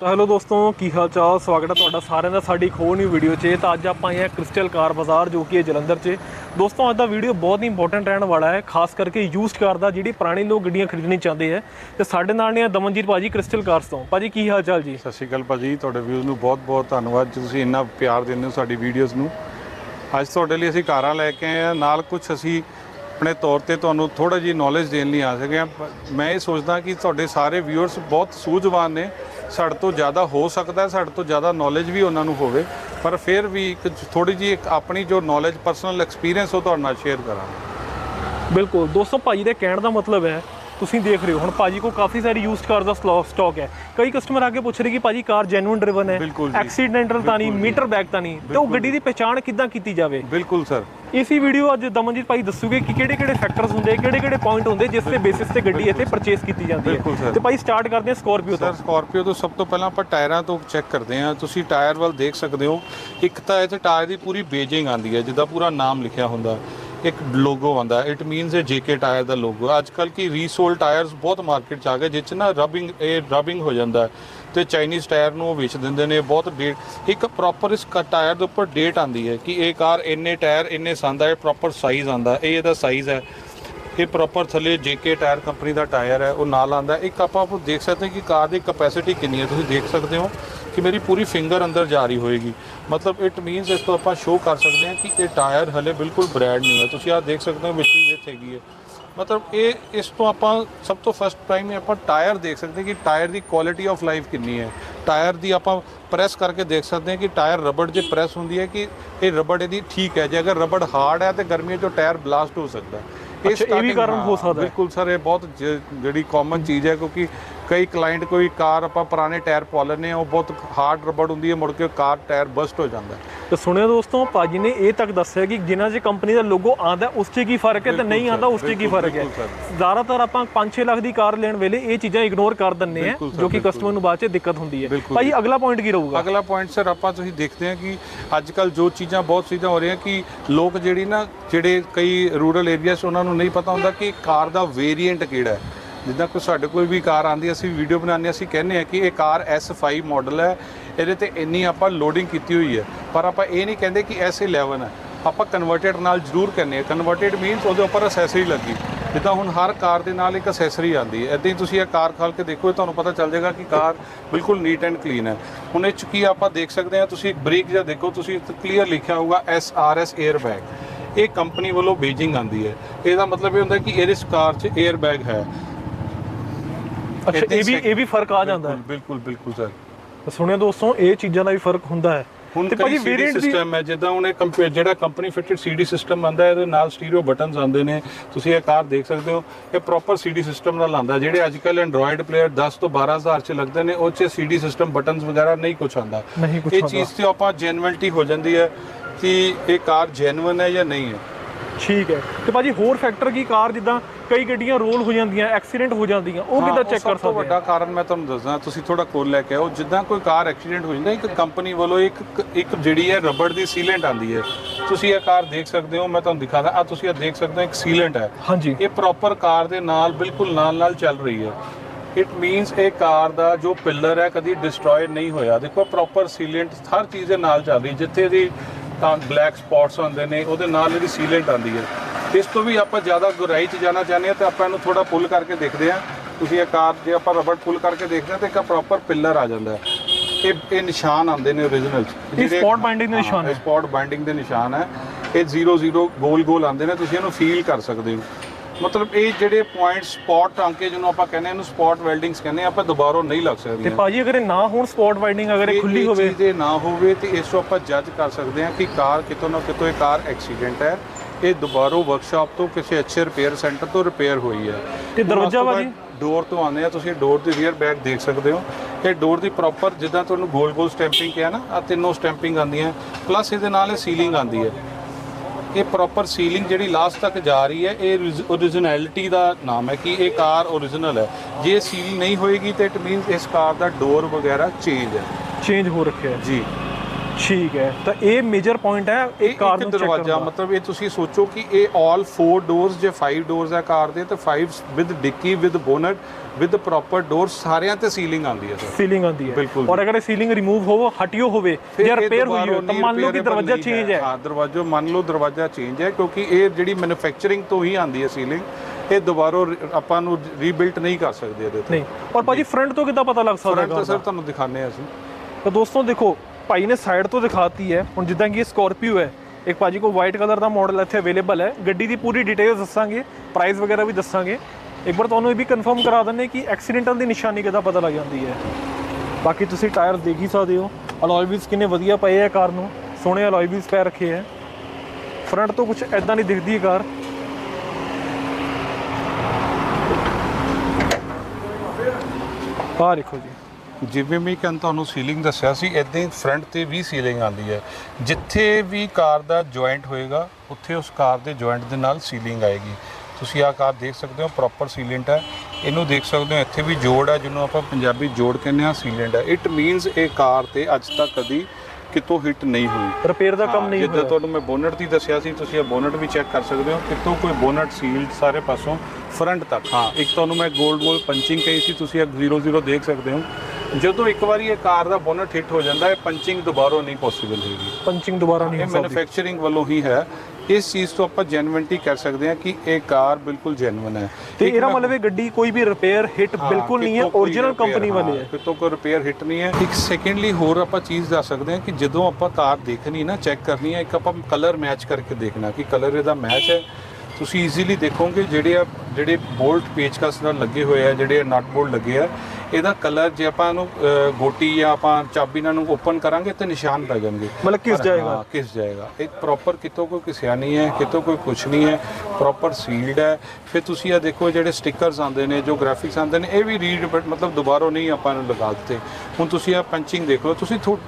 ਤਾਂ ਹੈਲੋ ਦੋਸਤੋ, ਕੀ ਹਾਲ ਚਾਲ ਸਵਾਗਤ ਹੈ ਤੁਹਾਡਾ ਸਾਰਿਆਂ ਦਾ ਸਾਡੀ ਇੱਕ ਹੋਰ ਨਿਊ ਵੀਡੀਓ 'ਚ। ਤਾਂ ਅੱਜ ਆਪਾਂ ਆਏ ਹਾਂ ਕ੍ਰਿਸਟਲ ਕਾਰ ਬਾਜ਼ਾਰ ਜੋ ਕਿ ਹੈ ਜਲੰਧਰ 'ਚ। ਦੋਸਤੋ, ਅੱਜ ਦਾ ਵੀਡੀਓ ਬਹੁਤ ਹੀ ਇੰਪੋਰਟੈਂਟ ਰਹਿਣ ਵਾਲਾ ਹੈ, ਖਾਸ ਕਰਕੇ ਯੂਜ਼ਡ ਕਾਰ ਦਾ, ਜਿਹੜੀ ਪੁਰਾਣੇ ਲੋਕ ਗੱਡੀਆਂ ਖਰੀਦਣੀ ਚਾਹੁੰਦੇ ਹੈ ਤੇ ਸਾਡੇ ਨਾਲ ਨੇ ਆ ਦਮਨਜੀਤ ਭਾਜੀ ਕ੍ਰਿਸਟਲ ਕਾਰਸ ਤੋਂ। ਭਾਜੀ, ਕੀ ਹਾਲ ਚਾਲ ਜੀ? ਸਤਿ ਸ਼੍ਰੀ ਅਕਾਲ ਭਾਜੀ, ਤੁਹਾਡੇ ਵਿਊਜ਼ ਨੂੰ ਬਹੁਤ-ਬਹੁਤ ਧੰਨਵਾਦ। ਜੀ ਤੁਸੀਂ ਇੰਨਾ ਪਿਆਰ ਦਿੰਦੇ ਹੋ ਸਾਡੀ ਵੀਡੀਓਜ਼ ਨੂੰ। ਅੱਜ ਤੁਹਾਡੇ ਲਈ ਅਸੀਂ ਕਾਰਾਂ ਲੈ ਕੇ ਆਏ ਹਾਂ। ਨਾਲ ਕੁਝ ਅਸੀਂ ਆਪਣੇ ਤੌਰ ਤੇ ਤੁਹਾਨੂੰ ਥੋੜਾ ਜਿਹੀ ਨੌਲੇਜ ਦੇਣ ਲਈ ਆ ਸਕਿਆ। ਮੈਂ ਇਹ ਸੋਚਦਾ ਕਿ ਤੁਹਾਡੇ ਸਾਰੇ ਵਿਊਅਰਸ ਬਹੁਤ ਸੂਝਵਾਨ ਨੇ। ਸਾਡੇ ਤੋਂ ਜ਼ਿਆਦਾ ਹੋ ਸਕਦਾ ਸਾਡੇ ਤੋਂ ਜ਼ਿਆਦਾ ਨੌਲੇਜ ਵੀ ਉਹਨਾਂ ਨੂੰ ਹੋਵੇ। ਪਰ ਫਿਰ ਵੀ ਇੱਕ ਥੋੜੀ ਜਿਹੀ ਇੱਕ ਆਪਣੀ ਜੋ ਨੌਲੇਜ ਪਰਸਨਲ ਐਕਸਪੀਰੀਅੰਸ ਉਹ ਤੁਹਾਡੇ ਨਾਲ ਸ਼ੇਅਰ ਕਰਾਂ ਬਿਲਕੁਲ। ਦੋਸਤੋ, ਭਾਈ ਦੇ ਕਹਿਣ ਦਾ ਮਤਲਬ ਹੈ ਤੁਸੀਂ ਦੇਖ ਰਹੇ ਹੋ। ਹੁਣ ਭਾਜੀ ਕੋ ਕਾਫੀ ਸਾਰੀ ਯੂਜ਼ਡ ਕਾਰ ਦਾ ਸਟਾਕ ਹੈ। ਕਈ ਕਸਟਮਰ ਆ ਕੇ ਪੁੱਛ ਰਹੇ ਕਿ ਭਾਜੀ ਕਾਰ ਜੈਨੂਇਨ ਡਰਿਵਨ ਹੈ। ਐਕਸੀਡੈਂਟਲ ਤਾਂ ਨਹੀਂ। ਮੀਟਰ ਬੈਗ ਤਾਂ ਨਹੀਂ। ਤੇ ਉਹ ਗੱਡੀ ਦੀ ਪਛਾਣ ਕਿੱਦਾਂ ਕੀਤੀ ਜਾਵੇ? ਬਿਲਕੁਲ ਸਰ ਇਸੀ ਵੀਡੀਓ ਅੱਜ ਦਮਨਜੀਤ ਭਾਈ ਦੱਸੂਗੇ ਕਿ ਕਿਹੜੇ ਕਿਹੜੇ ਫੈਕਟਰਸ ਹੁੰਦੇ ਕਿਹੜੇ ਕਿਹੜੇ ਪੁਆਇੰਟ ਹੁੰਦੇ ਜਿਸ ਦੇ ਬੇਸਿਸ ਤੇ ਗੱਡੀ ਇੱਥੇ ਪਰਚੇਸ ਕੀਤੀ ਜਾਂਦੀ ਹੈ। ਤੇ ਭਾਈ ਸਟਾਰਟ ਕਰਦੇ ਹਾਂ ਸਕੋਰਪੀਓ ਤੋਂ। ਸਰ ਸਕਾਰਪੀਓ ਤੋਂ ਸਭ ਤੋਂ ਪਹਿਲਾਂ ਆਪਾਂ ਟਾਇਰਾਂ ਤੋਂ ਚੈੱਕ ਕਰਦੇ ਹਾਂ। ਤੁਸੀਂ ਟਾਇਰ ਵੱਲ ਦੇਖ ਸਕਦੇ ਹੋ। ਇੱਕ ਤਾਂ ਇੱਥੇ ਟਾਇਰ ਦੀ ਪੂਰੀ ਬੇਜਿੰਗ ਆਂਦੀ ਹੈ ਜਿਹਦਾ ਪੂਰਾ ਨਾਮ ਲਿਖਿਆ ਹੁੰਦਾ। ਇੱਕ ਲੋਗੋ ਆਂਦਾ ਇਟ ਮੀਨਸ ਇਹ ਜੇਕੇ ਟਾਇਰ ਦਾ ਲੋਗੋ ਅੱਜ ਕੱਲ ਕੀ ਰੀਸੋਲ ਟਾਇਰਸ ਬਹੁਤ ਮਾਰਕੀਟ 'ਚ ਆ ਗਏ ਜਿਸ 'ਚ ਨਾ ਰਬਿੰਗ ਇਹ ਰਬਿੰਗ ਹੋ ਜਾਂਦਾ ਹੈ। ਤੇ ਚਾਈਨੀਜ਼ ਟਾਇਰ ਨੂੰ ਉਹ ਵੇਚ ਦਿੰਦੇ ਨੇ ਬਹੁਤ ਡੇਟ ਇੱਕ ਪ੍ਰੋਪਰ ਇਸ ਕ- ਟਾਇਰ ਦੇ ਉੱਪਰ ਡੇਟ ਆਂਦੀ ਹੈ ਕਿ ਇਹ ਕਾਰ ਇੰਨੇ ਟਾਇਰ ਇੰਨੇ ਸੰਦ ਹੈ ਪ੍ਰੋਪਰ ਸਾਈਜ਼ ਆਂਦਾ ਇਹ ਇਹਦਾ ਸਾਈਜ਼ ਹੈ। ਇਹ ਪ੍ਰੋਪਰ ਥੱਲੇ ਜੇਕੇ ਟਾਇਰ ਕੰਪਨੀ ਦਾ ਟਾਇਰ ਹੈ, ਉਹ ਨਾਲ ਆਂਦਾ ਇੱਕ ਆਪਾਂ ਉਹ ਦੇਖ ਸਕਦੇ ਹਾਂ ਕਿ ਕਾਰ ਦੀ ਕਪੈਸਿਟੀ ਕਿੰਨੀ ਹੈ। ਤੁਸੀਂ ਦੇਖ ਸਕਦੇ ਹੋ ਕਿ ਮੇਰੀ ਪੂਰੀ ਫਿੰਗਰ ਅੰਦਰ ਜਾ ਰਹੀ ਹੋਏਗੀ। ਮਤਲਬ ਇਟ ਮੀਨਸ ਇਸ ਤੋਂ ਆਪਾਂ ਸ਼ੋਅ ਕਰ ਸਕਦੇ ਹਾਂ ਕਿ ਇਹ ਟਾਇਰ ਹਲੇ ਬਿਲਕੁਲ ਬ੍ਰੈਡ ਨਹੀਂ ਹੋਇਆ ਤੁਸੀਂ ਆਹ ਦੇਖ ਸਕਦੇ ਹੋ ਵਿੱਚ ਹੀ ਵਿੱਚ ਹੈਗੀ ਹੈ। ਮਤਲਬ ਇਹ, ਇਸ ਤੋਂ ਆਪਾਂ ਸਭ ਤੋਂ ਫਸਟ ਟਾਈਮ ਆਪਾਂ ਟਾਇਰ ਦੇਖ ਸਕਦੇ ਹਾਂ ਕਿ ਟਾਇਰ ਦੀ ਕੁਆਲਿਟੀ ਆਫ ਲਾਈਫ ਕਿੰਨੀ ਹੈ। ਟਾਇਰ ਦੀ ਆਪਾਂ ਪ੍ਰੈਸ ਕਰਕੇ ਦੇਖ ਸਕਦੇ ਹਾਂ ਕਿ ਟਾਇਰ ਰਬੜ ਜੇ ਪ੍ਰੈਸ ਹੁੰਦੀ ਹੈ ਕਿ ਇਹ ਰਬੜ ਇਹਦੀ ਠੀਕ ਹੈ। ਜੇ ਅਗਰ ਰਬੜ ਹਾਰਡ ਹੈ ਤੇ ਗਰਮੀਆਂ 'ਚੋਂ ਟਾਇਰ ਬਲਾਸਟ ਹੋ ਸਕਦਾ ਹੈ। ਇਹ ਵੀ ਕਾਰਨ ਹੋ ਸਕਦਾ। ਬਿਲਕੁਲ ਸਰ ਇਹ ਬਹੁਤ ਜਿਹੜੀ ਕਾਮਨ ਚੀਜ਼ ਹੈ ਕਿਉਂਕਿ ਕਈ ਕਲਾਇੰਟ ਕੋਈ ਕਾਰ ਆਪਾਂ ਪੁਰਾਣੇ ਟਾਇਰ ਪਾ ਲੈਂਦੇ ਆ ਉਹ ਬਹੁਤ ਹਾਰਡ ਰਬੜ ਹੁੰਦੀ ਹੈ ਮੁੜ ਕੇ ਕਾਰ ਟਾਇਰ ਬਸਟ ਹੋ ਜਾਂਦਾ ਤੇ ਸੁਣਿਓ ਦੋਸਤੋ ਭਾਜੀ ਨੇ ਇਹ ਤੱਕ ਦੱਸਿਆ ਕਿ ਜਿਨ੍ਹਾਂ 'ਚ ਕੰਪਨੀ ਦਾ ਲੋਗੋ ਆਂਦਾ ਉਸ 'ਚ ਕੀ ਫ਼ਰਕ ਹੈ ਤੇ ਨਹੀਂ ਆਂਦਾ ਉਸ 'ਚ ਕੀ ਫ਼ਰਕ ਹੈ? ਜ਼ਿਆਦਾਤਰ ਆਪਾਂ 5-6 ਲੱਖ ਦੀ ਕਾਰ ਲੈਣ ਵੇਲੇ ਇਹ ਚੀਜ਼ਾਂ ਇਗਨੋਰ ਕਰ ਦਿੰਨੇ ਆ ਜੋ ਕਿ। ਕਸਟਮਰ ਨੂੰ ਬਾਅਦ 'ਚ ਦਿੱਕਤ ਹੁੰਦੀ ਹੈ। ਜੀ। ਅਗਲਾ ਪੁਆਇੰਟ ਕੀ ਰਹੂਗਾ? ਅਗਲਾ ਪੁਆਇੰਟ ਸਰ ਆਪਾਂ ਤੁਸੀਂ ਦੇਖਦੇ ਹਾਂ ਕਿ ਅੱਜ ਕੱਲ ਜੋ ਚੀਜ਼ਾਂ ਬਹੁਤ ਚੀਜ਼ਾਂ ਹੋ ਰਹੀਆਂ ਕਿ ਲੋਕ ਜਿਹੜੀ ਨਾ ਜਿਹੜੇ ਕਈ ਰੂਰਲ ਏਰੀਆਸ ਉਹਨਾਂ ਨੂੰ ਨਹੀਂ ਪਤਾ ਹੁੰਦਾ ਕਿ ਕਾਰ ਦਾ ਵੇਰੀਐਂਟ ਕਿਹੜਾ ਹੈ। ਜਿੱਦਾਂ ਕੋਈ ਸਾਡੇ ਕੋਲ ਵੀ ਕਾਰ ਆਂਦੀ ਅਸੀਂ ਵੀਡੀਓ ਬਣਾਉਂਦੇ ਹਾਂ, ਅਸੀਂ ਕਹਿੰਦੇ ਆ ਕਿ ਇਹ ਕਾਰ S5 ਮਾਡਲ ਹੈ ਇਹਦੇ ਤੇ ਇੰਨੀ ਆਪਾਂ ਲੋਡਿੰਗ ਕੀਤੀ ਹੋਈ ਹੈ। ਪਰ ਆਪਾਂ ਇਹ ਨਹੀਂ ਕਹਿੰਦੇ ਕਿ S11 ਹੈ। ਆਪਾਂ ਕਨਵਰਟਡ ਨਾਲ ਜ਼ਰੂਰ ਕਹਿੰਦੇ ਆ ਕਨਵਰਟਡ ਮੀਨਸ ਉਹਦੇ ਉੱਪਰ ਅਸੈਸਰੀ ਲੱਗੀ। ਜਿੱਦਾਂ ਹੁਣ ਹਰ ਕਾਰ ਦੇ ਨਾਲ ਇੱਕ ਅਸੈਸਰੀ ਆਂਦੀ ਹੈ। ਇਦਾਂ ਹੀ ਤੁਸੀਂ ਇਹ ਕਾਰ ਖਾਲ ਕੇ ਦੇਖੋ ਤੁਹਾਨੂੰ ਪਤਾ ਚੱਲ ਜਾਏਗਾ ਕਿ ਕਾਰ ਬਿਲਕੁਲ ਨੀਟ ਐਂਡ ਕਲੀਨ ਹੈ। ਹੁਣ ਇਹ 'ਚ ਕੀ ਆਪਾਂ ਦੇਖ ਸਕਦੇ ਹਾਂ ਤੁਸੀਂ ਬ੍ਰੇਕ ਜਾਂ ਦੇਖੋ ਤੁਸੀਂ ਕਲੀਅਰ ਲਿਖਿਆ ਹੋਊਗਾ SRS 에ਅਰ ਬੈਗ ਇਹ ਕੰਪਨੀ ਵੱਲੋਂ ਬੀਜਿੰਗ ਆਂਦੀ ਹੈ। ਇਹਦਾ ਮਤਲਬ ਇਹ ਹੁੰਦਾ ਕਿ ਇਹਦੇ ਕਾਰ 'ਚ 에ਅਰ ਬੈਗ ਹੈ। ਅੱਛਾ ਇਹ ਵੀ ਇਹ ਵੀ ਫ਼ਰਕ ਆ ਜਾਂਦਾ ਹੈ? ਬਿਲਕੁਲ ਬਿਲਕੁਲ ਸਰ ਤਾਂ ਸੁਣਿਓ ਦੋਸਤੋ ਇਹ ਚੀਜ਼ਾਂ ਦਾ ਵੀ ਫ਼ਰਕ ਹੁੰਦਾ ਹੈ। ਹੁਣ ਤੇ ਭਾਜੀ ਵੇਰੀਐਂਟ ਸਿਸਟਮ ਹੈ ਜਿੱਦਾਂ ਹੁਣ ਇਹ ਜਿਹੜਾ ਕੰਪਨੀ ਫਿਟਡ ਸੀਡੀ ਸਿਸਟਮ ਆਂਦਾ ਹੈ, ਇਹਦੇ ਨਾਲ ਸਟੀਰੀਓ ਬਟਨਸ ਆਉਂਦੇ ਨੇ। ਤੁਸੀਂ ਇਹ ਕਾਰ ਦੇਖ ਸਕਦੇ ਹੋ ਇਹ ਪ੍ਰੋਪਰ ਸੀਡੀ ਸਿਸਟਮ ਨਾਲ ਆਂਦਾ ਜਿਹੜੇ ਅੱਜ ਕੱਲ ਐਂਡਰੋਇਡ ਪਲੇਅਰ 10 ਤੋਂ 12000 ਚ ਲੱਗਦੇ ਨੇ ਉਹ ਚ ਸੀਡੀ ਸਿਸਟਮ ਬਟਨਸ ਵਗੈਰਾ ਨਹੀਂ ਕੁਝ ਆਂਦਾ ਇਹ। ਚੀਜ਼ ਤੇ ਆਪਾਂ ਜੈਨੂਇਨਟੀ ਹੋ ਜਾਂਦੀ ਹੈ ਕਿ ਇਹ ਕਾਰ ਜੈਨੂਇਨ ਹੈ ਜਾਂ ਨਹੀਂ ਹੈ। ਠੀਕ ਹੈ। ਤੇ ਭਾਜੀ ਹੋਰ ਫੈਕਟਰ ਕੀ? ਕਾਰ ਜਿੱਦਾਂ ਕਈ ਗੱਡੀਆਂ ਰੋਲ ਹੋ ਜਾਂਦੀਆਂ ਐਕਸੀਡੈਂਟ ਹੋ ਜਾਂਦੀਆਂ ਉਹ ਕਿੱਦਾਂ ਚੈੱਕ ਕਰ ਸਭ ਤੋਂ ਸਕਦੇ ਵੱਡਾ ਕਾਰਨ ਮੈਂ ਤੁਹਾਨੂੰ ਦੱਸਦਾ ਤੁਸੀਂ ਥੋੜਾ ਕੋਲ ਲੈ ਕੇ ਆਓ। ਜਿੱਦਾਂ ਕੋਈ ਕਾਰ ਐਕਸੀਡੈਂਟ ਹੋ ਜਾਂਦਾ ਇੱਕ ਕੰਪਨੀ ਵੱਲੋਂ ਇੱਕ ਇੱਕ ਜਿਹੜੀ ਹੈ ਰਬੜ ਦੀ ਸੀਲੈਂਟ ਆਂਦੀ ਹੈ। ਤੁਸੀਂ ਇਹ ਕਾਰ ਦੇਖ ਸਕਦੇ ਹੋ ਮੈਂ ਤੁਹਾਨੂੰ ਦਿਖਾਦਾ। ਆ ਤੁਸੀਂ ਇਹ ਦੇਖ ਸਕਦੇ ਹੋ ਇੱਕ ਸੀਲੈਂਟ ਹੈ। ਹਾਂਜੀ। ਇਹ ਪ੍ਰੋਪਰ ਕਾਰ ਦੇ ਨਾਲ ਬਿਲਕੁਲ ਨਾਲ ਨਾਲ ਚੱਲ ਰਹੀ ਹੈ। ਇਟ ਮੀਨਸ ਇਹ ਕਾਰ ਦਾ ਜੋ ਪਿਲਰ ਹੈ ਕਦੀ ਡਿਸਟਰੋਏ ਨਹੀਂ ਹੋਇਆ। ਦੇਖੋ ਪ੍ਰੋਪਰ ਸੀਲੈਂਟ ਹਰ ਚੀਜ਼ ਦੇ ਨਾਲ ਚੱਲ ਰਹੀ ਜਿੱਥੇ ਇਹਦੀ ਤਾਂ ਬਲੈਕ ਸਪੌਟਸ ਹੁੰਦੇ ਨੇ ਉਹਦੇ ਨਾਲ ਇਹਦੀ ਸੀਲੈਂਟ ਆਂਦੀ ਹੈ। ਇਸ ਤੋਂ ਵੀ ਆਪਾਂ ਜ਼ਿਆਦਾ ਗੁਰਾਈ 'ਚ ਜਾਣਾ ਚਾਹੁੰਦੇ ਹਾਂ ਤਾਂ ਆਪਾਂ ਇਹਨੂੰ ਥੋੜਾ ਪੁੱਲ ਕਰਕੇ ਦੇਖਦੇ ਹਾਂ। ਤੁਸੀਂ ਇਹ ਕਾਰ ਜੇ ਆਪਾਂ ਰਬੜ ਪੁੱਲ ਕਰਕੇ ਦੇਖਦੇ ਹਾਂ ਤਾਂ ਇੱਕ ਪ੍ਰੋਪਰ ਪਿਲਰ ਆ ਜਾਂਦਾ ਹੈ। ਇਹ ਇਹ ਨਿਸ਼ਾਨ ਆਉਂਦੇ ਨੇ origignal 'ਚ। ਇਹ spot binding ਦੇ ਨਿਸ਼ਾਨ ਹੈ। ਸਪੌਟ ਬਾਈਂਡਿੰਗ ਦੇ ਨਿਸ਼ਾਨ ਹੈ। ਇਹ 00 ਗੋਲ ਗੋਲ ਆਉਂਦੇ ਨੇ ਤੁਸੀਂ ਇਹਨੂੰ ਫੀਲ ਕਰ ਸਕਦੇ ਹੋ। ਮਤਲਬ ਇਹ ਜਿਹੜੇ ਪੁਆਇੰਟ ਸਪੌਟ ਟਾਂਕੇ ਜਿਹਨੂੰ ਆਪਾਂ ਕਹਿੰਦੇ ਇਹਨੂੰ ਸਪੌਟ ਵੈਲਡਿੰਗਸ ਕਹਿੰਦੇ ਆਪਾਂ ਦੁਬਾਰਾ ਨਹੀਂ ਲੱਗ ਤੇ ਸਕਦੀਆਂ ਭਾਜੀ ਅਗਰ ਇਹ ਨਾ ਹੋਣ ਸਪੌਟ ਵਾਈਡਿੰਗ ਅਗਰ ਇਹ ਖੁੱਲੀ ਹੋਵੇ? ਇਹ ਨਾ ਹੋਵੇ ਤੇ ਇਸ ਤੋਂ ਆਪਾਂ ਜੱਜ ਕਰ ਸਕਦੇ ਹਾਂ ਕਿ ਕਾਰ ਕਿਤੋਂ ਨਾ ਕਿਤੋਂ ਇਹ ਕਾਰ ਐਕਸੀਡੈਂਟ ਹੈ। ਇਹ ਦੁਬਾਰਾ ਵਰਕਸ਼ਾਪ ਤੋਂ ਕਿਸੇ ਅੱਛੇ ਰਿਪੇਅਰ ਸੈਂਟਰ ਤੋਂ ਰਿਪੇਅਰ ਹੋਈ ਹੈ। ਤੇ ਦਰਵਾਜ਼ਾ ਭਾਜੀ? ਡੋਰ ਤੋਂ ਆਉਂਦੇ ਆ ਤੁਸੀਂ ਡੋਰ ਦੀ ਰੀਅਰ ਬੈਕ ਦੇਖ ਸਕਦੇ ਹੋ। ਇਹ ਡੋਰ ਦੀ ਪ੍ਰੋਪਰ ਜਿੱਦਾਂ ਤੁਹਾਨੂੰ ਗੋਲ ਗੋਲ ਸਟੈਂਪਿੰਗ ਕਿਹਾ ਨਾ ਆ ਤਿੰਨੋਂ ਸਟੈਂਪਿੰਗ ਆਉਂਦੀਆਂ। ਪਲੱਸ ਇਹਦੇ ਨਾਲ ਇਹ ਸੀਲਿੰਗ ਆਉਂਦੀ ਹੈ। ਇਹ ਪ੍ਰੋਪਰ ਸੀਲਿੰਗ ਜਿਹੜੀ ਲਾਸਟ ਤੱਕ ਜਾ ਰਹੀ ਹੈ ਇਹ ਓਰੀਜਨੈਲਿਟੀ ਦਾ ਨਾਮ ਹੈ ਕਿ ਇਹ ਕਾਰ ਓਰੀਜਨਲ ਹੈ। ਜੇ ਸੀਲ ਨਹੀਂ ਹੋਏਗੀ ਤੇ ਇਟ ਮੀਨਸ ਇਸ ਕਾਰ ਦਾ ਡੋਰ ਵਗੈਰਾ ਚੇਂਜ ਹੈ। ਚੇਂਜ ਹੋ ਰੱਖਿਆ ਹੈ। ਜੀ। ਠੀਕ ਹੈ ਤਾਂ ਇਹ ਮੇਜਰ ਪੁਆਇੰਟ ਹੈ ਇਹ ਕਾਰ ਨੂੰ ਦਰਵਾਜ਼ਾ ਮਤਲਬ ਇਹ ਤੁਸੀਂ ਸੋਚੋ ਕਿ ਇਹ ਆਲ 4 ਡੋਰਸ ਜੇ 5 ਡੋਰਸ ਹੈ ਕਾਰ ਦੇ ਤੇ 5 with dickey with bonnet with proper door ਸਾਰਿਆਂ ਤੇ ਸੀਲਿੰਗ ਆਉਂਦੀ ਹੈ ਸਰ ਸੀਲਿੰਗ ਆਉਂਦੀ ਹੈ। ਬਿਲਕੁਲ ਔਰ ਅਗਰ ਇਹ ਸੀਲਿੰਗ ਰਿਮੂਵ ਹੋ ਹਟਿਓ ਹੋਵੇ ਜਾਂ ਰਿਪੇਅਰ ਹੋਈ ਹੋ ਤਾਂ ਮੰਨ ਲਓ ਕਿ ਦਰਵਾਜ਼ਾ ਚੇਂਜ ਹੈ। ਹਾਂ। ਦਰਵਾਜ਼ਾ ਮੰਨ ਲਓ ਦਰਵਾਜ਼ਾ ਚੇਂਜ ਹੈ ਕਿਉਂਕਿ ਇਹ ਜਿਹੜੀ ਮੈਨੂਫੈਕਚਰਿੰਗ ਤੋਂ ਹੀ ਆਉਂਦੀ ਹੈ ਸੀਲਿੰਗ ਇਹ ਦੁਬਾਰਾ ਆਪਾਂ ਨੂੰ ਰੀਬਿਲਟ ਨਹੀਂ ਕਰ ਸਕਦੇ ਇਹਦੇ ਤੇ। ਨਹੀਂ। ਔਰ ਭਾਜੀ ਫਰੰਟ ਤੋਂ ਕਿੱਦਾਂ ਪਤਾ ਲੱਗ ਸਕਦਾ ਫਰੰਟ ਤਾਂ ਸਰ ਤੁਹਾਨੂੰ ਦਿਖਾਣੇ ਆ ਅਸੀਂ। ਤਾਂ ਦੋਸਤੋ ਦੇਖੋ ਭਾਈ ਨੇ ਸਾਈਡ ਤੋਂ ਦਿਖਾਤੀ ਹੈ। ਹੁਣ ਜਿੱਦਾਂ ਕਿ ਇਹ ਸਕੋਰਪੀਓ ਹੈ, ਇੱਕ ਭਾਜੀ ਕੋ ਵਾਈਟ ਕਲਰ ਦਾ ਮਾਡਲ ਇੱਥੇ ਅਵੇਲੇਬਲ ਹੈ। ਗੱਡੀ ਦੀ ਪੂਰੀ ਡਿਟੇਲ ਦੱਸਾਂਗੇ ਪ੍ਰਾਈਸ ਵਗੈਰਾ ਵੀ ਦੱਸਾਂਗੇ। ਇੱਕ ਵਾਰ ਤੁਹਾਨੂੰ ਇਹ ਵੀ ਕਨਫਰਮ ਕਰਾ ਦਿੰਦੇ ਕਿ ਐਕਸੀਡੈਂਟਲ ਦੀ ਨਿਸ਼ਾਨੀ ਕਿੱਦਾਂ ਪਤਾ ਲੱਗ ਜਾਂਦੀ ਹੈ। ਬਾਕੀ ਤੁਸੀਂ ਟਾਇਰ ਦੇਖ ਹੀ ਸਕਦੇ ਹੋ। ਅਲੋਏ ਵੀਲਸ ਕਿੰਨੇ ਵਧੀਆ ਪਏ ਆ ਕਾਰ ਨੂੰ। ਸੋਹਣੇ ਅਲੋਏ ਵੀਲਸ ਪੈ ਰੱਖੇ ਹੈ ਫਰੰਟ ਤੋਂ ਕੁਝ ਐਦਾਂ ਨਹੀਂ ਦਿਖਦੀ ਕਾਰ ਆਹ ਦੇਖੋ ਜੀ। ਜਿਵੇਂ ਮੈਂ ਕਹਿੰਦਾ ਤੁਹਾਨੂੰ ਸੀਲਿੰਗ ਦੱਸਿਆ ਸੀ ਇਦਾਂ ਹੀ ਫਰੰਟ ਤੇ ਵੀ ਸੀਲਿੰਗ ਆਉਂਦੀ ਹੈ। ਜਿੱਥੇ ਵੀ ਕਾਰ ਦਾ ਜੁਆਇੰਟ ਹੋਏਗਾ ਉੱਥੇ ਉਸ ਕਾਰ ਦੇ ਜੁਆਇੰਟ ਦੇ ਨਾਲ ਸੀਲਿੰਗ ਆਏਗੀ। ਤੁਸੀਂ ਆਹ ਕਾਰ ਦੇਖ ਸਕਦੇ ਹੋ ਪ੍ਰੋਪਰ ਸੀਲੈਂਟ ਹੈ। ਇਹਨੂੰ ਦੇਖ ਸਕਦੇ ਹੋ ਇੱਥੇ ਵੀ ਜੋੜ ਹੈ ਜਿਹਨੂੰ ਆਪਾਂ ਪੰਜਾਬੀ ਜੋੜ ਕਹਿੰਦੇ ਆ ਸੀਲੈਂਟ ਹੈ। ਇਟ ਮੀਨਸ ਇਹ ਕਾਰ ਤੇ ਅੱਜ ਤੱਕ ਕਦੀ ਕਿਤੋਂ ਹਿੱਟ ਨਹੀਂ ਹੋਈ। ਰਿਪੇਅਰ ਦਾ ਕੰਮ ਨਹੀਂ ਜਿੱਦਾਂ ਤੁਹਾਨੂੰ ਮੈਂ ਬੋਨਟ ਦੀ ਦੱਸਿਆ ਸੀ ਤੁਸੀਂ ਇਹ ਬੋਨਟ ਵੀ ਚੈੱਕ ਕਰ ਸਕਦੇ ਹੋ ਕਿਤੋਂ ਕੋਈ ਬੋਨਟ ਸੀਲਡ ਸਾਰੇ ਪਾਸੋਂ ਫਰੰਟ ਤੱਕ। ਹਾਂ ਇੱਕ ਤੁਹਾਨੂੰ ਮੈਂ 골ਡ ਗੋਲ ਪੰਚਿੰਗ ਕਹੀ ਸੀ ਤੁਸੀਂ ਇਹ 00 ਦੇਖ ਸਕਦੇ ਹੋ। ਜਦੋਂ ਇੱਕ ਵਾਰੀ ਇਹ ਕਾਰ ਦਾ ਬੋਨਟ ਹਿੱਟ ਹੋ ਜਾਂਦਾ ਹੈ ਪੰਚਿੰਗ ਦੁਬਾਰਾ ਨਹੀਂ ਪੋਸੀਬਲ ਹੈਗੀ। ਪੰਚਿੰਗ ਦੁਬਾਰਾ ਨਹੀਂ ਇਹ ਹੋ ਸਕਦੀ। ਮੈਨੂਫੈਕਚਰਿੰਗ ਵੱਲੋਂ ਹੀ ਹੈ। ਇਸ ਚੀਜ਼ ਤੋਂ ਆਪਾਂ ਜੈਨੂਇਨਟੀ ਕਰ ਸਕਦੇ ਹਾਂ ਕਿ ਇਹ ਕਾਰ ਬਿਲਕੁਲ ਜੈਨੂਇਨ ਹੈ। ਤੇ ਇਹਦਾ ਮਤਲਬ ਇਹ ਗੱਡੀ ਕੋਈ ਵੀ ਰਿਪੇਅਰ ਹਿੱਟ ਬਿਲਕੁਲ ਨਹੀਂ ਹੈ origignal ਕੰਪਨੀ ਵਾਲੀ ਹਾਂ, ਹੈ। ਕਿਤੋਂ ਕੋਈ ਰਿਪੇਅਰ ਹਿੱਟ ਨਹੀਂ ਹੈ। ਇੱਕ ਸੈਕੰਡਲੀ ਹੋਰ ਆਪਾਂ ਚੀਜ਼ ਦੱਸ ਸਕਦੇ ਹਾਂ ਕਿ ਜਦੋਂ ਆਪਾਂ ਕਾਰ ਦੇਖਣੀ ਨਾ ਚੈੱਕ ਕਰਨੀ ਹੈ ਇੱਕ ਆਪਾਂ ਕਲਰ ਮੈਚ ਕਰਕੇ ਦੇਖਣਾ ਕਿ ਕਲਰ ਇਹਦਾ ਮੈਚ ਹੈ। ਤੁਸੀਂ ਈਜ਼ੀਲੀ ਦੇਖੋਗੇ ਜਿਹੜੇ ਆ ਜਿਹੜੇ ਬੋਲਟ ਪੇਚਕਸ ਨਾਲ ਲੱਗੇ ਹੋਏ ਆ ਜਿਹੜੇ ਨਟ ਬੋਲਟ ਲੱਗੇ ਆ ਇਹਦਾ ਕਲਰ ਜੇ ਆਪਾਂ ਇਹਨੂੰ ਗੋਟੀ ਜਾਂ ਆਪਾਂ ਚਾਬੀ ਨਾਲ ਨੂੰ ਓਪਨ ਕਰਾਂਗੇ ਤੇ ਨਿਸ਼ਾਨ ਪੈ ਜਾਣਗੇ। ਮਤਲਬ ਕਿਸ ਪਰ ਜਾਏਗਾ? ਹਾਂ, ਕਿਸ ਜਾਏਗਾ। ਇਹ ਪ੍ਰੋਪਰ ਕਿਤੋਂ ਕੋਈ ਕਿਸਿਆ ਨਹੀਂ ਹੈ ਕਿਤੋਂ ਕੋਈ ਕੁਝ ਨਹੀਂ ਹੈ ਪ੍ਰੋਪਰ ਸੀਲਡ ਹੈ। ਫਿਰ ਤੁਸੀਂ ਇਹ ਦੇਖੋ ਜਿਹੜੇ ਸਟickers ਆਉਂਦੇ ਨੇ ਜੋ ਗ੍ਰਾਫਿਕਸ ਆਉਂਦੇ ਨੇ ਇਹ ਵੀ ਰੀਡ ਮਤਲਬ ਦੁਬਾਰਾ ਨਹੀਂ ਆਪਾਂ ਨੂੰ ਲਗਾ ਦਿੱਤੇ। ਹੁਣ ਤੁਸੀਂ ਇਹ ਪੰਚਿੰਗ ਦੇਖ ਲਓ ਤੁਸੀਂ ਥੋ-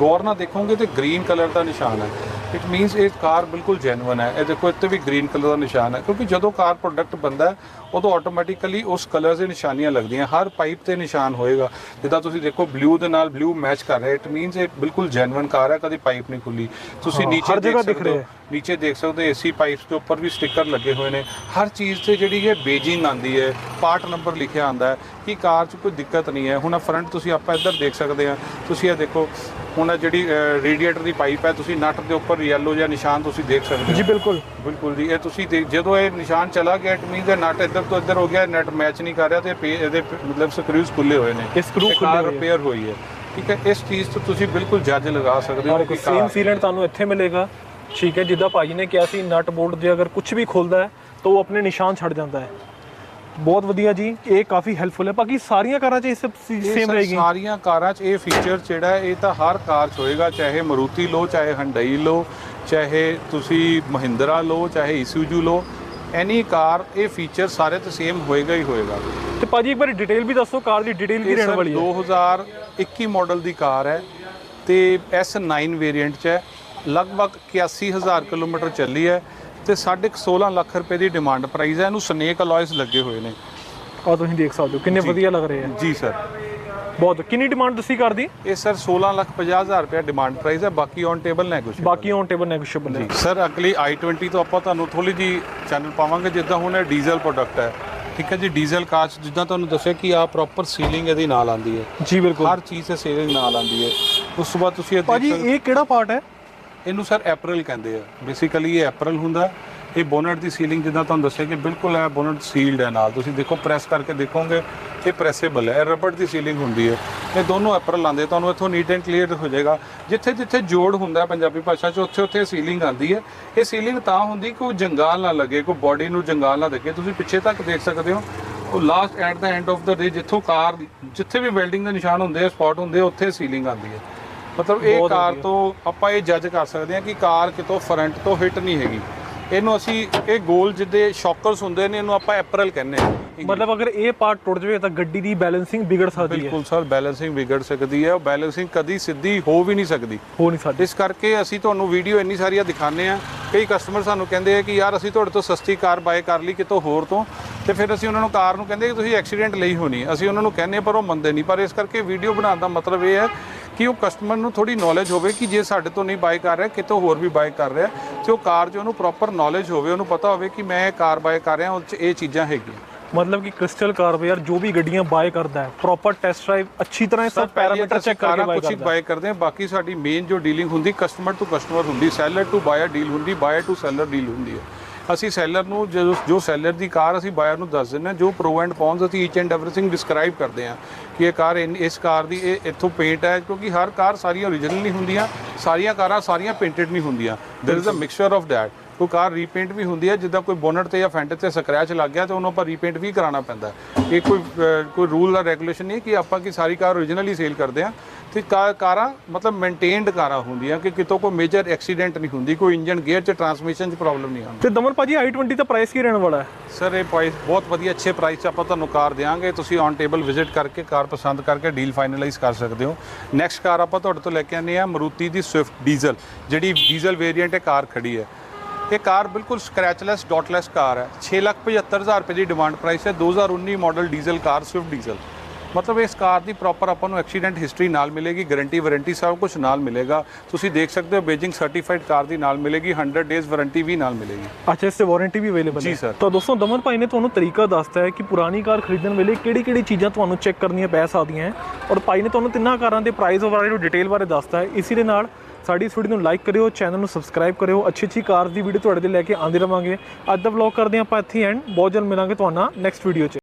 ਗੌਰ ਨਾਲ ਦੇਖੋਗੇ ਤੇ ਗ੍ਰੀਨ ਕਲਰ ਦਾ ਨਿਸ਼ਾਨ ਹੈ। ਇਟ ਮੀਨਸ ਇਹ ਕਾਰ ਬਿਲਕੁਲ ਜੈਨੂਇਨ ਹੈ। ਇਹ ਦੇਖੋ ਇੱਥੇ ਵੀ ਗ੍ਰੀਨ ਕਲਰ ਦਾ ਨਿਸ਼ਾਨ ਹੈ। ਕਿਉਂਕਿ ਜਦੋਂ ਕਾਰ ਪ੍ਰੋਡਕਟ ਬੰਦਾ ਉਦੋਂ ਆਟੋਮੈਟਿਕਲੀ ਉਸ ਕਲਰ ਦੇ ਨਿਸ਼ਾਨੀਆਂ ਲੱਗਦੀਆਂ। ਹਰ ਪਾਈਪ ਤੇ ਨਿਸ਼ਾਨ ਹੋਏਗਾ। ਜਿੱਦਾਂ ਤੁਸੀਂ ਦੇਖੋ ਬਲੂ ਦੇ ਨਾਲ ਬਲੂ ਮੈਚ ਕਰ ਰਿਹਾ ਇਟ ਮੀਨਸ ਇਹ ਬਿਲਕੁਲ ਜੈਨੂਇਨ ਕਾਰ ਹੈ। ਕਦੀ ਪਾਈਪ ਨਹੀਂ ਖੁੱਲੀ। ਤੁਸੀਂ ਨੀਚੇ ਹਰ ਦੇਖ ਜਗ੍ਹਾ ਦਿਖ ਸਕਦੇ ਹੋ। ਨੀਚੇ ਦੇਖ ਸਕਦੇ ਏਸੀ ਪਾਈਪਸ ਦੇ ਉੱਪਰ ਵੀ ਸਟicker ਲੱਗੇ ਹੋਏ ਨੇ। ਹਰ ਚੀਜ਼ ਤੇ ਜਿਹੜੀ ਹੈ ਬੇਜਿੰਗ ਆਂਦੀ ਹੈ ਪਾਰਟ ਨੰਬਰ ਲਿਖਿਆ ਆਂਦਾ ਹੈ ਕਿ ਕਾਰ 'ਚ ਕੋਈ ਦਿੱਕਤ ਨਹੀਂ ਹੈ। ਹੁਣ ਫਰੰਟ ਤੁਸੀਂ ਆਪਾਂ ਇੱਧਰ ਦੇਖ ਸਕਦੇ ਆ ਤੁਸੀਂ ਇਹ ਦੇਖੋ ਹੁਣ ਜਿਹੜੀ ਰੇਡੀਏਟਰ ਦੀ ਪਾਈਪ ਹੈ ਤੁਸੀਂ ਨਟ ਦੇ ਉੱਪਰ ਯੈਲੋ ਜਿਹਾ ਨਿਸ਼ਾਨ ਤੁਸੀਂ ਦੇਖ ਸਕਦੇ ਜੀ ਹੋ ਬਿਲਕੁਲ। ਬਿਲਕੁਲ ਜੀ। ਇਹ ਤੁਸੀਂ ਜਦੋਂ ਇਹ ਨਿਸ਼ਾਨ ਚਲਾ ਗਿਆ ਇਟ ਮੀਨਸ ਇਹ ਨਟ ਇੱਧਰ ਤੋਂ ਇੱਧਰ ਹੋ ਗਿਆ ਨਟ ਮੈਚ ਨਹੀਂ ਕਰ ਰਿਹਾ ਤੇ ਇਹਦੇ ਮਤਲਬ ਸਕਰੂਜ਼ ਖੁੱਲੇ ਹੋਏ ਨੇ। ਇਹ screw ਖੁੱਲੇ। ਰਿਪੇਅਰ ਹੋਈ ਹੈ। ਠੀਕ ਹੈ ਇਸ ਚੀਜ਼ ਤੋਂ ਤੁਸੀਂ ਬਿਲਕੁਲ ਜੱਜ ਲਗਾ ਸਕਦੇ ਹੋ ਕਿ ਸੇਮ ਸੀਲੈਂਟ ਤੁਹਾਨੂੰ ਇੱਥੇ ਮਿਲੇਗਾ। ਠੀਕ ਹੈ ਜਿੱਦਾਂ ਭਾਜੀ ਨੇ ਕਿਹਾ ਸੀ ਨਟ ਬੋਲਟ ਜੇ ਅਗਰ ਕੁਝ ਵੀ ਖੁੱਲਦਾ ਹੈ ਤਾਂ ਉਹ ਆਪਣੇ ਨਿਸ਼ਾਨ ਛੱਡ ਜਾਂਦਾ ਹੈ। ਬਹੁਤ ਵਧੀਆ ਜੀ ਇਹ ਕਾਫੀ ਹੈਲਪਫੁਲ ਹੈ। ਬਾਕੀ ਸਾਰੀਆਂ ਕਾਰਾਂ 'ਚ ਇਹ ਸਭ ਸੇਮ ਰਹੇਗੀ। ਸਾਰੀਆਂ ਕਾਰਾਂ 'ਚ ਇਹ ਫੀਚਰ ਜਿਹੜਾ ਇਹ ਤਾਂ ਹਰ ਕਾਰ 'ਚ ਹੋਏਗਾ ਚਾਹੇ ਮਰੂਤੀ ਲਓ ਚਾਹੇ ਹੰਡਈ ਲਓ ਚਾਹੇ ਤੁਸੀਂ ਮਹਿੰਦਰਾ ਲਓ ਚਾਹੇ ਈਸੂਜੂ ਲਓ ਐਨੀ ਕਾਰ ਇਹ ਫੀਚਰ ਸਾਰੇ ਤੇ ਸੇਮ ਹੋਏਗਾ ਹੀ ਹੋਏਗਾ। ਤੇ ਭਾਜੀ ਇੱਕ ਵਾਰ ਡਿਟੇਲ ਵੀ ਦੱਸੋ ਕਾਰ ਦੀ ਡਿਟੇਲ ਕੀ ਰਹਿਣ ਵਾਲੀ ਹੈ? 2021 ਮਾਡਲ ਦੀ ਕਾਰ ਹੈ ਤੇ S9 ਵੇਰੀਐਂਟ 'ਚ ਹੈ। ਲਗਭਗ 81000 ਕਿਲੋਮੀਟਰ ਚੱਲੀ ਹੈ। ਤੇ ਸਾਢੇ ਕੁ 16 ਲੱਖ ਰੁਪਏ ਦੀ ਡਿਮਾਂਡ ਪ੍ਰਾਈਸ ਹੈ। ਇਹਨੂੰ ਸਨੇਕ ਅਲੋਇਸ ਲੱਗੇ ਹੋਏ ਨੇ। ਆ ਤੁਸੀਂ ਦੇਖ ਸਕਦੇ ਹੋ। ਕਿੰਨੇ ਵਧੀਆ ਲੱਗ ਰਹੇ ਆ। ਜੀ ਸਰ ਬਹੁਤ। ਕਿੰਨੀ ਡਿਮਾਂਡ ਤੁਸੀਂ ਕਰਦੀ? ਇਹ ਸਰ 16 ਲੱਖ 50 ਹਜ਼ਾਰ ਰੁਪਏ ਡਿਮਾਂਡ ਪ੍ਰਾਈਸ ਹੈ। ਬਾਕੀ ਔਨ ਟੇਬਲ ਨੈਗੋਸ਼ੀਏਬਲ ਬਾਕੀ ਔਨ ਟੇਬਲ ਨੈਗੋਸ਼ੀਏਬਲ ਹੈ। ਸਰ ਅਗਲੀ i20 ਤੋਂ ਆਪਾਂ ਤੁਹਾਨੂੰ ਥੋੜੀ ਜੀ ਚੈਨਲ ਪਾਵਾਂਗੇ ਜਿੱਦਾਂ ਹੁਣ ਇਹ ਡੀਜ਼ਲ ਪ੍ਰੋਡਕਟ ਹੈ। ਠੀਕ ਹੈ ਜੀ ਡੀਜ਼ਲ ਕਾਰ 'ਚ ਜਿੱਦਾਂ ਤੁਹਾਨੂੰ ਦੱਸਿਆ ਕਿ ਆ ਪ੍ਰੋਪਰ ਸੀਲਿੰਗ ਇਹਦੀ ਨਾਲ ਆਂਦੀ ਹੈ। ਜੀ ਬਿਲਕੁਲ। ਹਰ ਚੀਜ਼ ਤੇ ਸੀਲਿੰਗ ਨਾਲ ਆਂਦੀ ਹੈ। ਉਸ ਤੋਂ ਬਾਅਦ ਤੁਸੀਂ ਇਹ ਦੇਖ ਭਾਜੀ ਸਕਦੇ ਇਹ ਕਿਹੜਾ ਪਾਰਟ ਹੈ? ਇਹਨੂੰ ਸਰ ਐਪਰਲ ਕਹਿੰਦੇ ਆ। ਬੇਸਿਕਲੀ ਇਹ ਐਪਰਲ ਹੁੰਦਾ। ਇਹ ਬੋਨਟ ਦੀ ਸੀਲਿੰਗ ਜਿੱਦਾਂ ਤੁਹਾਨੂੰ ਦੱਸਿਆ ਕਿ ਬਿਲਕੁਲ ਹੈ ਬੋਨਟ ਸੀਲਡ ਹੈ ਨਾਲ। ਤੁਸੀਂ ਦੇਖੋ ਪ੍ਰੈਸ ਕਰਕੇ ਦੇਖੋਗੇ, ਇਹ ਪ੍ਰੈਸੇਬਲ ਹੈ। ਰਬੜ ਦੀ ਸੀਲਿੰਗ ਹੁੰਦੀ ਹੈ। ਇਹ ਦੋਨੋਂ ਐਪਰਲ ਆਉਂਦੇ। ਤੁਹਾਨੂੰ ਇੱਥੋਂ ਨੀਟ ਐਂਡ ਕਲੀਅਰ ਹੋ ਜਾਏਗਾ। ਜਿੱਥੇ ਜਿੱਥੇ ਜੋੜ ਹੁੰਦਾ ਪੰਜਾਬੀ ਭਾਸ਼ਾ 'ਚ, ਉੱਥੇ ਉੱਥੇ ਸੀਲਿੰਗ ਆਉਂਦੀ ਹੈ। ਇਹ ਸੀਲਿੰਗ ਤਾਂ ਹੁੰਦੀ ਕਿ ਉਹ ਜੰਗਾਲ ਨਾ ਲੱਗੇ, ਕੋਈ ਬਾਡੀ ਨੂੰ ਜੰਗਾਲ ਨਾ ਲੱਗੇ। ਤੁਸੀਂ ਪਿੱਛੇ ਤੱਕ ਦੇਖ ਸਕਦੇ ਹੋ। ਉਹ last at the end of the day ਜਿੱਥੋਂ ਕਾਰ, ਜਿੱਥੇ ਵੀ ਵੈਲਡਿੰਗ ਦੇ ਨਿਸ਼ਾਨ ਹੁੰਦੇ ਆ ਸਪੌਟ ਹੁੰਦੇ ਆ, ਉੱਥੇ ਸੀਲਿੰਗ ਆਉਂਦੀ ਹੈ। ਮਤਲਬ ਇਹ ਕਾਰ। ਤੋਂ ਆਪਾਂ ਇਹ ਜੱਜ ਕਰ ਸਕਦੇ ਹਾਂ ਕਿ ਕਾਰ ਕਿਤੋਂ ਫਰੰਟ ਤੋਂ ਹਿੱਟ ਨਹੀਂ ਹੈਗੀ। ਇਹਨੂੰ ਅਸੀਂ ਇਹ ਗੋਲ ਜਿੱਦੇ ਸ਼ੌਕਰਸ ਹੁੰਦੇ ਨੇ ਇਹਨੂੰ ਆਪਾਂ ਐਪਰਲ ਕਹਿੰਦੇ ਹਾਂ। ਮਤਲਬ ਅਗਰ ਇਹ ਪਾਰਟ ਟੁੱਟ ਜਾਵੇ ਤਾਂ ਗੱਡੀ ਦੀ ਬੈਲੈਂਸਿੰਗ ਵਿਗੜ ਸਕਦੀ ਹੈ। ਬਿਲਕੁਲ ਸਰ ਬੈਲੈਂਸਿੰਗ ਵਿਗੜ ਸਕਦੀ ਹੈ। ਉਹ ਬੈਲੈਂਸਿੰਗ ਕਦੀ ਸਿੱਧੀ ਹੋ ਵੀ ਨਹੀਂ ਸਕਦੀ। ਹੋ ਨਹੀਂ ਸਕਦੀ। ਇਸ ਕਰਕੇ ਅਸੀਂ ਤੁਹਾਨੂੰ ਵੀਡੀਓ ਇੰਨੀ ਸਾਰੀਆਂ ਦਿਖਾਉਂਦੇ ਆ ਕਈ ਕਸਟਮਰ ਸਾਨੂੰ ਕਹਿੰਦੇ ਆ ਕਿ ਯਾਰ ਅਸੀਂ ਤੁਹਾਡੇ ਤੋਂ ਸਸਤੀ ਕਾਰ ਬਾਏ ਕਰ ਲਈ ਕਿਤੋਂ ਹੋਰ ਤੋਂ। ਤੇ ਫਿਰ ਅਸੀਂ ਉਹਨਾਂ ਨੂੰ ਕਾਰ ਨੂੰ ਕਹਿੰਦੇ ਕਿ ਤੁਸੀਂ ਐਕਸੀਡੈਂਟ ਲਈ ਹੋਣੀ। ਅਸੀਂ ਉਹਨਾਂ ਨੂੰ ਕਹਿੰਦੇ ਪਰ ਉਹ ਮੰਨਦੇ ਨਹੀਂ। ਪਰ ਇਸ ਕਰਕੇ ਵੀਡੀਓ ਬਣਾਉਣ ਦਾ ਮਤਲਬ ਇਹ ਹੈ ਕਿ ਉਹ ਕਸਟਮਰ ਨੂੰ ਥੋੜੀ ਨੌਲੇਜ ਹੋਵੇ ਕਿ ਜੇ ਸਾਡੇ ਤੋਂ ਨਹੀਂ ਬਾਈ ਕਰ ਰਿਹਾ ਕਿਤੋਂ ਹੋਰ ਵੀ ਬਾਈ ਕਰ ਰਿਹਾ ਤੇ ਉਹ ਕਾਰ ਜੋ ਉਹਨੂੰ ਪ੍ਰੋਪਰ ਨੌਲੇਜ ਹੋਵੇ ਉਹਨੂੰ ਪਤਾ ਹੋਵੇ ਕਿ ਮੈਂ ਇਹ ਕਾਰ ਬਾਈ ਕਰ ਰਿਹਾ ਉਹ 'ਚ ਇਹ ਚੀਜ਼ਾਂ ਹੈਗੀਆਂ। ਮਤਲਬ ਕਿ ਕ੍ਰਿਸਟਲ ਕਾਰ ਬਾਜ਼ਾਰ ਜੋ ਵੀ ਗੱਡੀਆਂ ਬਾਏ ਕਰਦਾ ਹੈ ਪ੍ਰੋਪਰ ਟੈਸਟ ਡਰਾਈਵ ਅੱਛੀ ਤਰ੍ਹਾਂ ਇਹ ਸਭ ਪੈਰਾਮੀਟਰ ਚੈੱਕ ਕਰਕੇ ਬਾਏ ਕੁਝ ਕਰਦਾ ਹੈ। ਬਾਈ ਕਰਦੇ ਹਾਂ ਬਾਕੀ ਸਾਡੀ ਮੇਨ ਜੋ ਡੀਲਿੰਗ ਹੁੰਦੀ ਕਸਟਮਰ ਟੂ ਕਸਟਮਰ ਹੁੰਦੀ ਸੈਲਰ ਟੂ ਬਾਇਰ ਡੀਲ ਹੁੰਦੀ ਬਾਇਰ ਟੂ ਸੈਲਰ ਡੀਲ ਹੁੰਦੀ ਹੈ। ਅਸੀਂ ਸੈਲਰ ਨੂੰ ਜਦੋਂ ਜੋ ਸੈਲਰ ਦੀ ਕਾਰ ਅਸੀਂ ਬਾਇਰ ਨੂੰ ਦੱਸ ਦਿੰਦੇ ਹਾਂ ਜੋ ਪ੍ਰੋ ਐਂਡ ਕੌਨਸ ਅਸੀਂ ਈਚ ਐਂਡ ਐਵਰੀਥਿੰਗ ਡਿਸਕ੍ਰਾਈਬ ਕਰਦੇ ਹਾਂ ਕਿ ਇਹ ਕਾਰ ਇੰਨ- ਇਸ ਕਾਰ ਦੀ ਇਹ ਇੱਥੋਂ ਪੇਂਟ ਹੈ ਕਿਉਂਕਿ ਹਰ ਕਾਰ ਸਾਰੀਆਂ ਓਰੀਜਨਲ ਨਹੀਂ ਹੁੰਦੀਆਂ ਸਾਰੀਆਂ ਕਾਰਾਂ ਸਾਰੀਆਂ ਪੇਂਟਡ ਨਹੀਂ ਹੁੰਦੀਆਂ there is a mixture of that ਕੋਈ ਕਾਰ ਰੀਪੇਂਟ ਵੀ ਹੁੰਦੀ ਹੈ ਜਿੱਦਾਂ ਕੋਈ ਬੋਨਟ ਤੇ ਜਾਂ ਫੈਂਟ ਤੇ ਸਕ੍ਰੈਚ ਲੱਗ ਗਿਆ ਤੇ ਉਹਨੂੰ ਆਪਾਂ ਰੀਪੇਂਟ ਵੀ ਕਰਾਉਣਾ ਪੈਂਦਾ ਇਹ ਕੋਈ ਕੋਈ ਰੂਲ ਦਾ ਰੈਗੂਲੇਸ਼ਨ ਨਹੀਂ ਕਿ ਆਪਾਂ ਕੀ ਸਾਰੀ ਕਾਰ ਓਰੀਜਨਲੀ ਸੇਲ ਕਰਦੇ ਆ ਤੇ ਕਾਰਾਂ ਮਤਲਬ ਮੇਨਟੇਨਡ ਕਾਰਾਂ ਹੁੰਦੀਆਂ ਕਿ ਕਿਤੋਂ ਕੋਈ ਮੇਜਰ ਐਕਸੀਡੈਂਟ ਨਹੀਂ ਹੁੰਦੀ ਕੋਈ ਇੰਜਨ ਗੇਅਰ ਚ ਟਰਾਂਸਮਿਸ਼ਨ ਚ ਪ੍ਰੋਬਲਮ ਨਹੀਂ ਆਉਂਦੀ ਤੇ ਦਮਨ ਭਾਜੀ i20 ਦਾ ਪ੍ਰਾਈਸ ਕੀ ਰਹਿਣ ਵਾਲਾ ਹੈ? ਸਰ ਇਹ ਪ੍ਰਾਈਸ ਬਹੁਤ ਵਧੀਆ ਅੱਛੇ ਪ੍ਰਾਈਸ 'ਚ ਆਪਾਂ ਤੁਹਾਨੂੰ ਕਾਰ ਦੇਵਾਂਗੇ ਤੁਸੀਂ ਔਨ ਟੇਬਲ ਵਿਜ਼ਿਟ ਕਰਕੇ ਕਾਰ ਪਸੰਦ ਕਰਕੇ ਡੀਲ ਫਾਈਨਲਾਈਜ਼ ਕਰ ਸਕਦੇ ਹੋ। ਨੈਕਸਟ ਕਾਰ ਆਪਾਂ ਤੁਹਾਡੇ ਤੋਂ ਲੈ ਕੇ ਆਨੇ ਆ ਮਰੂਤੀ ਦੀ ਸਵਿਫਟ ਡੀਜ਼ਲ ਜਿਹੜੀ ਡੀਜ਼ਲ ਵੇਰੀਐਂਟ ਹੈ ਕਾਰ ਖੜੀ ਹੈ। ਇਹ ਕਾਰ ਬਿਲਕੁਲ ਸਕ੍ਰੈਚਲੈਸ ਡਾਟਲੈਸ ਕਾਰ ਹੈ। 675000 ਰੁਪਏ ਦੀ ਡਿਮਾਂਡ ਪ੍ਰਾਈਸ ਹੈ। 2019 model diesel car Swift diesel ਮਤਲਬ ਇਸ ਕਾਰ ਦੀ ਪ੍ਰੋਪਰ ਆਪਾਂ ਨੂੰ ਐਕਸੀਡੈਂਟ ਹਿਸਟਰੀ ਨਾਲ ਮਿਲੇਗੀ ਗਾਰੰਟੀ ਵਾਰੰਟੀ ਸਭ ਕੁਝ ਨਾਲ ਮਿਲੇਗਾ। ਤੁਸੀਂ ਦੇਖ ਸਕਦੇ ਹੋ ਬੇਜਿੰਗ ਸਰਟੀਫਾਈਡ ਕਾਰ ਦੀ ਨਾਲ ਮਿਲੇਗੀ 100 ਡੇਜ਼ ਵਾਰੰਟੀ ਵੀ ਨਾਲ ਮਿਲੇਗੀ। ਅੱਛਾ ਇਸ ਤੇ ਵਾਰੰਟੀ ਵੀ ਅਵੇਲੇਬਲ ਹੈ। ਜੀ sir। ਤਾਂ ਦੋਸਤੋ ਦਮਨ ਭਾਈ ਨੇ ਤੁਹਾਨੂੰ ਤਰੀਕਾ ਦੱਸਤਾ ਹੈ ਕਿ ਪੁਰਾਣੀ ਕਾਰ ਖਰੀਦਣ ਵੇਲੇ ਕਿਹੜੀ-ਕਿਹੜੀ ਚੀਜ਼ਾਂ ਤੁਹਾਨੂੰ ਚੈੱਕ ਕਰਨੀਆਂ ਪੈ ਸਕਦੀਆਂ ਹੈ। ਔਰ ਭਾਈ ਨੇ ਤੁਹਾਨੂੰ ਤਿੰਨਾਂ ਕਾਰਾਂ ਦੇ ਪ੍ਰਾਈਸ ਬਾਰੇ ਨੂੰ ਡਿਟੇਲ ਬਾਰੇ ਦੱਸਤਾ ਹੈ। ਇਸੇ ਦੇ ਨਾਲ ਸਾਡੀ ਇਸ ਵੀਡੀਓ ਨੂੰ ਲਾਈਕ ਕਰਿਓ ਚੈਨਲ ਨੂੰ ਸਬਸਕ੍ਰਾਈਬ ਕਰਿਓ। ਅੱਛੀ ਅੱਛੀ ਕਾਰ ਦੀ ਵੀਡੀਓ ਤੁਹਾਡੇ ਲਈ ਲੈ ਕੇ ਆਉਂਦੇ ਰਵਾਂਗੇ। ਅੱਜ ਦਾ ਵਲੌਗ ਕਰਦੇ ਹਾਂ ਆਪਾਂ ਇੱਥੇ ਐਂਡ ਬਹੁਤ ਜਲਦ ਮਿਲਾਂਗੇ ਤੁਹਾਨੂੰ ਨੈਕਸਟ ਵੀਡੀਓ 'ਚ।